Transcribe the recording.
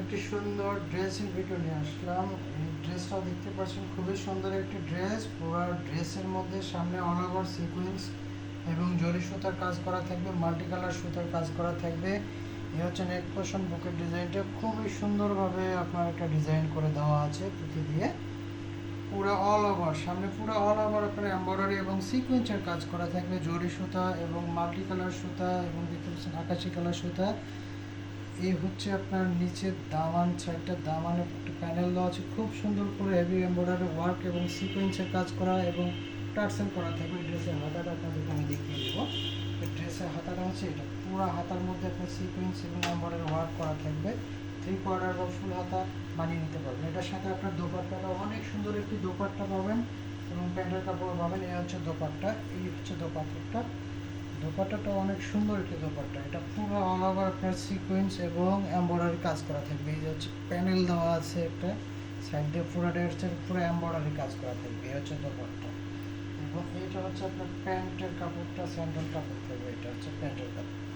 একটি সুন্দর dressing video নিয়ে আসলাম। এই ড্রেসটা দেখতে পাচ্ছেন, খুবই সুন্দর একটি ড্রেস পুরো ড্রেসের মধ্যে সামনে ওভার সিকোয়েন্স এবং জরি সুতার কাজ করা থাকবে মাল্টি কালার সুতার কাজ করা থাকবে। এ হচ্ছে নেক পোর্শন বুকের ডিজাইনটা খুবই সুন্দরভাবে আপনার একটা ডিজাইন করে দেওয়া আছে পুঁথি দিয়ে। পুরো অল ওভার সামনে পুরো অল ওভার আপনার এমব্রয়ডারি এবং সিকোয়েন্সের কাজ করা থাকবে। জরি সুতা এবং মাল্টি কালার সুতা এবং দেখতে পাচ্ছেন আকাশি কালার সুতা। এই হচ্ছে আপনার নিচের দামান সাইডটা দামানে একটা প্যানেল দেওয়া আছে। খুব সুন্দর করে হেভি এমব্রয়ডারি ওয়ার্ক এবং সিকোয়েন্সের কাজ করা এবং টার্সেল করা থাকবে। ড্রেসের হাতাটা আপনাদেরকে আমি দেখিয়ে দেবো। ড্রেসের হাতাটা হচ্ছে এটা। পুরো হাতার মধ্যে আপনার সিকোয়েন্স এবং এমব্রয়ডারি ওয়ার্ক করা থাকবে। থ্রি কোয়ার্টার বা ফুল হাতা বানিয়ে নিতে পারবেন। এটার সাথে আপনার দোপাট্টাটা অনেক সুন্দর একটি দোপাট্টা পাবেন এবং প্যান্টের কাপড় পাবেন। এই হচ্ছে দোপাট্টা। এই হচ্ছে দোপাট্টাটা। দোপাট্টাটা অনেক সুন্দর একটি দোপাট্টা। এটা পুরো অল ওভার আপনার সিকোয়েন্স এবং এম্বয়ডারি কাজ করা থাকবে। এই যে হচ্ছে প্যানেল দেওয়া আছে একটা সাইড দিয়ে পুরোটা হচ্ছে, পুরো এম্বয়ডারি কাজ করা থাকবে। এই হচ্ছে দোপাট্টা। এবং এইটা হচ্ছে আপনার প্যান্টের কাপড়টা স্যান্ডেল কাপড় থাকবে। এটা হচ্ছে প্যান্টের কাপড়।